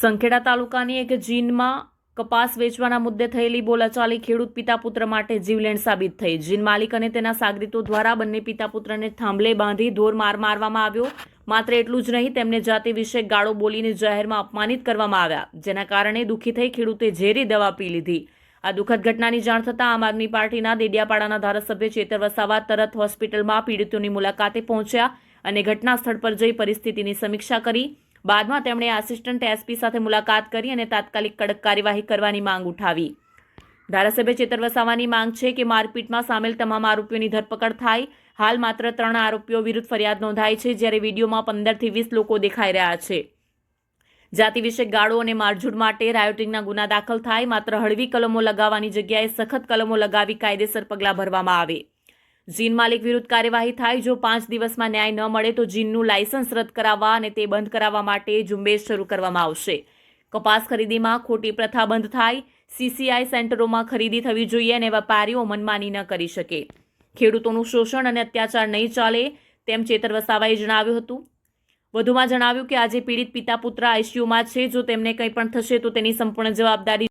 સંખેડા તાલુકાની એક જીનમાં કપાસ વેચવાના મુદ્દે થયેલી બોલાચાલી ખેડૂત પિતા પુત્ર માટે જીવલેણ સાબિત થઈ. જીન માલિક અને તેના સાગરીતો દ્વારા બંને પિતા પુત્રને થાંભલે બાંધી ધોર માર મારવામાં આવ્યો. માત્ર એટલું જ નહીં, તેમને જાતિ વિશે ગાળો બોલીને જાહેરમાં અપમાનિત કરવામાં આવ્યા, જેના કારણે દુઃખી થઈ ખેડૂતે ઝેરી દવા પી લીધી. આ દુઃખદ ઘટનાની જાણ થતાં આમ આદમી પાર્ટીના દેડિયાપાડાના ધારાસભ્ય ચેતર વસાવા તરત હોસ્પિટલમાં પીડિતોની મુલાકાતે પહોંચ્યા અને ઘટના સ્થળ પર જઈ પરિસ્થિતિની સમીક્ષા કરી. બાદમાં તેમણે આસિસ્ટન્ટ એસપી સાથે મુલાકાત કરી અને તાત્કાલિક કડક કાર્યવાહી કરવાની માંગ ઉઠાવી. ધારાસભ્ય ચેતર વસાવાની માંગ છે કે મારપીટમાં સામેલ તમામ આરોપીઓની ધરપકડ થાય. હાલ માત્ર ત્રણ આરોપીઓ વિરુદ્ધ ફરિયાદ નોંધાઈ છે, જ્યારે વિડીયોમાં પંદરથી વીસ લોકો દેખાઈ રહ્યા છે. જાતિ વિશે ગાળો અને મારઝૂડ માટે રાયોટિંગના ગુના દાખલ થાય. માત્ર હળવી કલમો લગાવવાની જગ્યાએ સખત કલમો લગાવી કાયદેસર પગલાં ભરવામાં આવે. જીન માલિક વિરુદ્ધ કાર્યવાહી થાય, જો પાંચ દિવસમાં ન્યાય ન મળે તો જીનનું લાયસન્સ રદ કરાવવા અને તે બંધ કરાવવા માટે ઝુંબેશ શરૂ કરવામાં આવશે. કપાસ ખરીદીમાં ખોટી પ્રથા બંધ થાય, સીસીઆઈ સેન્ટરોમાં ખરીદી થવી જોઈએ અને વેપારીઓ મનમાની ન કરી શકે. ખેડૂતોનું શોષણ અને અત્યાચાર નહીં ચાલે, તેમ ચેતર વસાવાએ જણાવ્યું હતું. વધુમાં જણાવ્યું કે આજે પીડિત પિતા પુત્ર આઈસીયુમાં છે, જો તેમને કંઈ પણ થશે તો તેની સંપૂર્ણ જવાબદારી